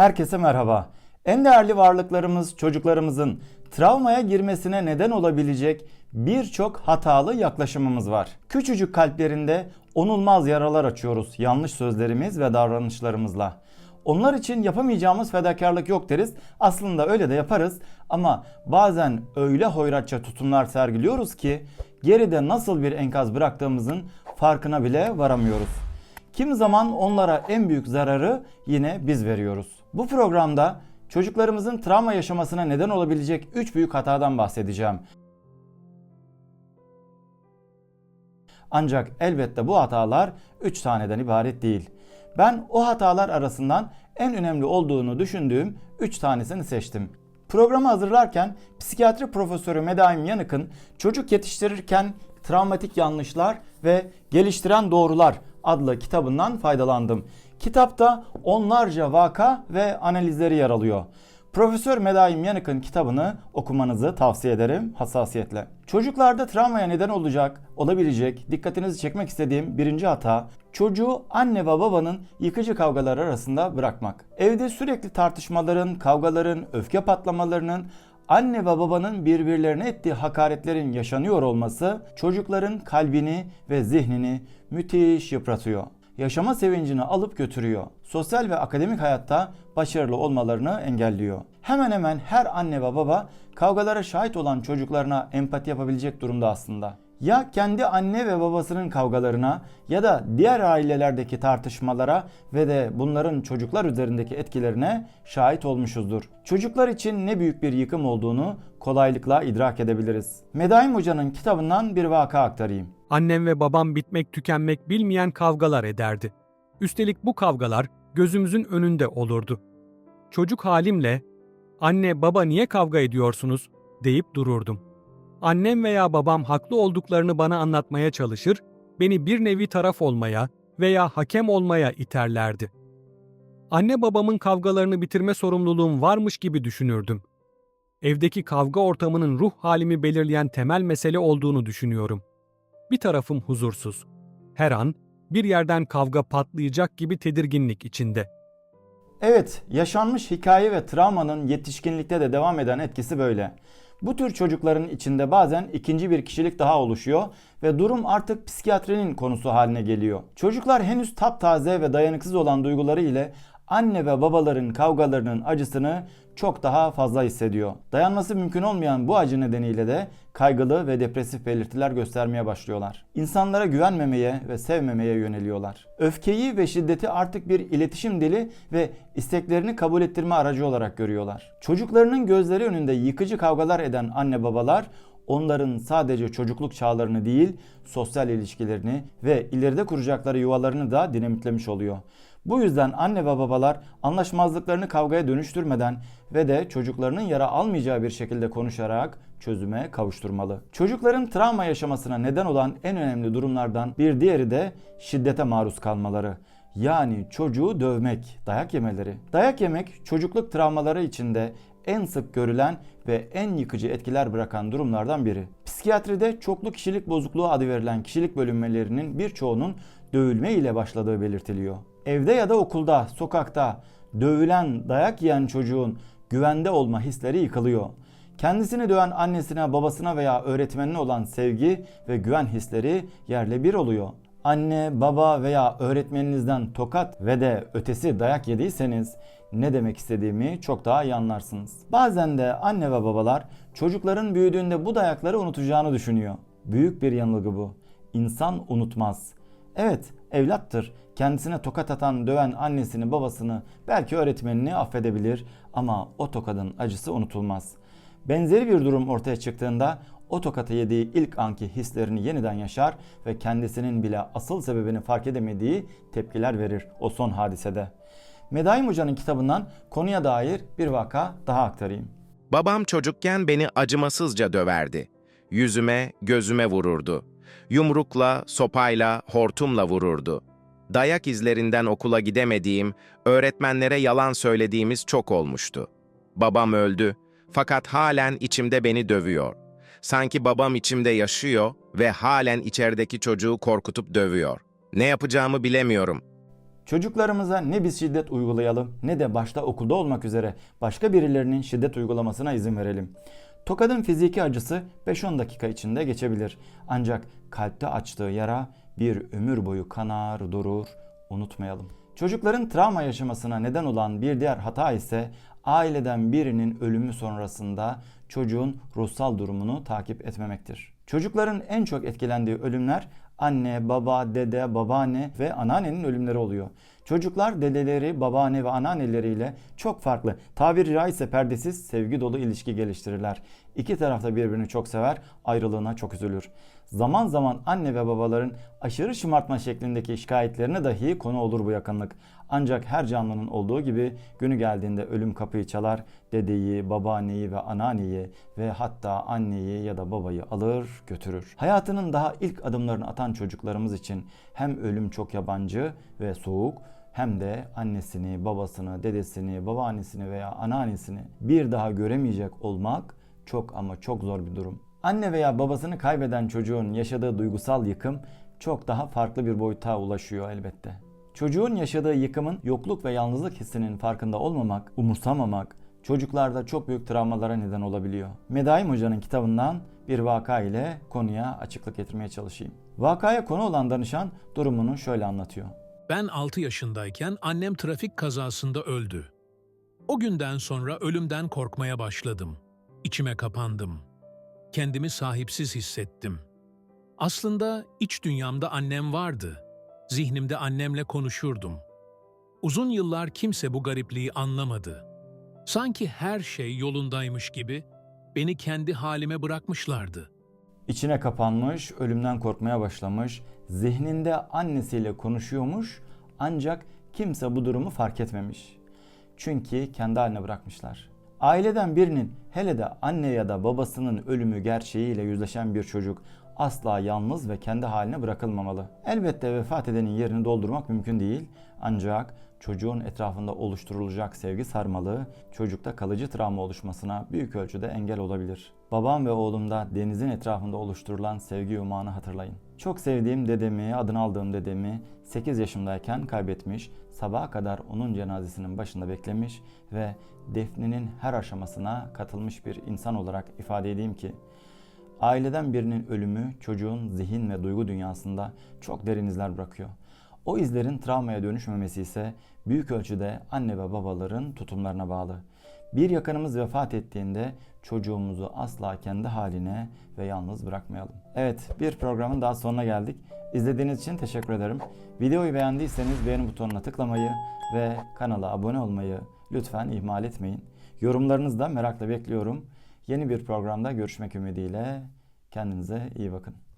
Herkese merhaba. En değerli varlıklarımız çocuklarımızın travmaya girmesine neden olabilecek birçok hatalı yaklaşımımız var. Küçücük kalplerinde onulmaz yaralar açıyoruz yanlış sözlerimiz ve davranışlarımızla. Onlar için yapamayacağımız fedakarlık yok deriz. Aslında öyle de yaparız ama bazen öyle hoyratça tutumlar sergiliyoruz ki geride nasıl bir enkaz bıraktığımızın farkına bile varamıyoruz. Kimi zaman onlara en büyük zararı yine biz veriyoruz. Bu programda çocuklarımızın travma yaşamasına neden olabilecek 3 büyük hatadan bahsedeceğim. Ancak elbette bu hatalar 3 taneden ibaret değil. Ben o hatalar arasından en önemli olduğunu düşündüğüm 3 tanesini seçtim. Programı hazırlarken psikiyatri profesörü Medaim Yanık'ın çocuk yetiştirirken travmatik yanlışlar ve geliştiren doğrular adlı kitabından faydalandım. Kitapta onlarca vaka ve analizleri yer alıyor. Profesör Medaim Yanık'ın kitabını okumanızı tavsiye ederim hassasiyetle. Çocuklarda travmaya neden olacak, olabilecek, dikkatinizi çekmek istediğim birinci hata, çocuğu anne ve babanın yıkıcı kavgalar arasında bırakmak. Evde sürekli tartışmaların, kavgaların, öfke patlamalarının, anne ve babanın birbirlerine ettiği hakaretlerin yaşanıyor olması çocukların kalbini ve zihnini müthiş yıpratıyor yaşama sevincini alıp götürüyor. Sosyal ve akademik hayatta başarılı olmalarını engelliyor. Hemen hemen her anne ve baba kavgalara şahit olan çocuklarına empati yapabilecek durumda aslında. Ya kendi anne ve babasının kavgalarına ya da diğer ailelerdeki tartışmalara ve de bunların çocuklar üzerindeki etkilerine şahit olmuşuzdur. Çocuklar için ne büyük bir yıkım olduğunu kolaylıkla idrak edebiliriz. Medaim Hoca'nın kitabından bir vaka aktarayım. Annem ve babam bitmek tükenmek bilmeyen kavgalar ederdi. Üstelik bu kavgalar gözümüzün önünde olurdu. Çocuk halimle "Anne, baba niye kavga ediyorsunuz?" deyip dururdum. Annem veya babam haklı olduklarını bana anlatmaya çalışır, beni bir nevi taraf olmaya veya hakem olmaya iterlerdi. Anne babamın kavgalarını bitirme sorumluluğum varmış gibi düşünürdüm. Evdeki kavga ortamının ruh halimi belirleyen temel mesele olduğunu düşünüyorum. Bir tarafım huzursuz. Her an bir yerden kavga patlayacak gibi tedirginlik içinde. Evet, yaşanmış hikaye ve travmanın yetişkinlikte de devam eden etkisi böyle. Bu tür çocukların içinde bazen ikinci bir kişilik daha oluşuyor ve durum artık psikiyatrinin konusu haline geliyor. Çocuklar henüz taptaze ve dayanıksız olan duyguları ile anne ve babaların kavgalarının acısını çok daha fazla hissediyor. Dayanması mümkün olmayan bu acı nedeniyle de kaygılı ve depresif belirtiler göstermeye başlıyorlar. İnsanlara güvenmemeye ve sevmemeye yöneliyorlar. Öfkeyi ve şiddeti artık bir iletişim dili ve isteklerini kabul ettirme aracı olarak görüyorlar. Çocuklarının gözleri önünde yıkıcı kavgalar eden anne babalar onların sadece çocukluk çağlarını değil, sosyal ilişkilerini ve ileride kuracakları yuvalarını da dinamitlemiş oluyor. Bu yüzden anne ve babalar anlaşmazlıklarını kavgaya dönüştürmeden ve de çocuklarının yara almayacağı bir şekilde konuşarak çözüme kavuşturmalı. Çocukların travma yaşamasına neden olan en önemli durumlardan bir diğeri de şiddete maruz kalmaları. Yani çocuğu dövmek, dayak yemeleri. Dayak yemek çocukluk travmaları içinde en sık görülen ve en yıkıcı etkiler bırakan durumlardan biri. Psikiyatride çoklu kişilik bozukluğu adı verilen kişilik bölünmelerinin birçoğunun dövülme ile başladığı belirtiliyor. Evde ya da okulda, sokakta dövülen, dayak yiyen çocuğun güvende olma hisleri yıkılıyor. Kendisini döven annesine, babasına veya öğretmenine olan sevgi ve güven hisleri yerle bir oluyor. Anne, baba veya öğretmeninizden tokat ve de ötesi dayak yediyseniz ne demek istediğimi çok daha iyi anlarsınız. Bazen de anne ve babalar çocukların büyüdüğünde bu dayakları unutacağını düşünüyor. Büyük bir yanılgı bu. İnsan unutmaz. Evet, evlattır. Kendisine tokat atan, döven annesini, babasını, belki öğretmenini affedebilir ama o tokadın acısı unutulmaz. Benzeri bir durum ortaya çıktığında o tokatı yediği ilk anki hislerini yeniden yaşar ve kendisinin bile asıl sebebini fark edemediği tepkiler verir o son hadisede. Medaim Hoca'nın kitabından konuya dair bir vaka daha aktarayım. Babam çocukken beni acımasızca döverdi. Yüzüme, gözüme vururdu. Yumrukla, sopayla, hortumla vururdu. Dayak izlerinden okula gidemediğim, öğretmenlere yalan söylediğimiz çok olmuştu. Babam öldü fakat halen içimde beni dövüyor. Sanki babam içimde yaşıyor ve halen içerideki çocuğu korkutup dövüyor. Ne yapacağımı bilemiyorum. Çocuklarımıza ne biz şiddet uygulayalım ne de başta okulda olmak üzere başka birilerinin şiddet uygulamasına izin verelim. Tokadın fiziki acısı 5-10 dakika içinde geçebilir. Ancak kalpte açtığı yara bir ömür boyu kanar durur unutmayalım. Çocukların travma yaşamasına neden olan bir diğer hata ise aileden birinin ölümü sonrasında çocuğun ruhsal durumunu takip etmemektir. Çocukların en çok etkilendiği ölümler anne, baba, dede, babaanne ve anneannenin ölümleri oluyor. Çocuklar dedeleri, babaanne ve anneanneleriyle çok farklı, tabiri caizse perdesiz, sevgi dolu ilişki geliştirirler. İki taraf da birbirini çok sever, ayrılığına çok üzülür. Zaman zaman anne ve babaların aşırı şımartma şeklindeki şikayetlerine dahi konu olur bu yakınlık. Ancak her canlının olduğu gibi günü geldiğinde ölüm kapıyı çalar, dedeyi, babaanneyi ve anneanneyi ve hatta anneyi ya da babayı alır götürür. Hayatının daha ilk adımlarını atan çocuklarımız için hem ölüm çok yabancı ve soğuk hem de annesini, babasını, dedesini, babaannesini veya anneannesini bir daha göremeyecek olmak çok ama çok zor bir durum. Anne veya babasını kaybeden çocuğun yaşadığı duygusal yıkım çok daha farklı bir boyuta ulaşıyor elbette. Çocuğun yaşadığı yıkımın yokluk ve yalnızlık hissinin farkında olmamak, umursamamak çocuklarda çok büyük travmalara neden olabiliyor. Medaim Hoca'nın kitabından bir vaka ile konuya açıklık getirmeye çalışayım. Vakaya konu olan danışan durumunu şöyle anlatıyor. Ben 6 yaşındayken annem trafik kazasında öldü. O günden sonra ölümden korkmaya başladım. İçime kapandım. Kendimi sahipsiz hissettim. Aslında iç dünyamda annem vardı. Zihnimde annemle konuşurdum. Uzun yıllar kimse bu garipliği anlamadı. Sanki her şey yolundaymış gibi beni kendi halime bırakmışlardı. İçine kapanmış, ölümden korkmaya başlamış, zihninde annesiyle konuşuyormuş ancak kimse bu durumu fark etmemiş. Çünkü kendi haline bırakmışlar. Aileden birinin hele de anne ya da babasının ölümü gerçeğiyle yüzleşen bir çocuk asla yalnız ve kendi haline bırakılmamalı. Elbette vefat edenin yerini doldurmak mümkün değil ancak çocuğun etrafında oluşturulacak sevgi sarmalı çocukta kalıcı travma oluşmasına büyük ölçüde engel olabilir. Babam ve oğlumda denizin etrafında oluşturulan sevgi yumağını hatırlayın. Çok sevdiğim dedemi, adını aldığım dedemi 8 yaşımdayken kaybetmiş, sabaha kadar onun cenazesinin başında beklemiş ve defninin her aşamasına katılmış bir insan olarak ifade edeyim ki Aileden birinin ölümü çocuğun zihin ve duygu dünyasında çok derin izler bırakıyor. O izlerin travmaya dönüşmemesi ise büyük ölçüde anne ve babaların tutumlarına bağlı. Bir yakınımız vefat ettiğinde çocuğumuzu asla kendi haline ve yalnız bırakmayalım. Evet, bir programın daha sonuna geldik. İzlediğiniz için teşekkür ederim. Videoyu beğendiyseniz beğeni butonuna tıklamayı ve kanala abone olmayı lütfen ihmal etmeyin. Yorumlarınızı da merakla bekliyorum. Yeni bir programda görüşmek ümidiyle kendinize iyi bakın.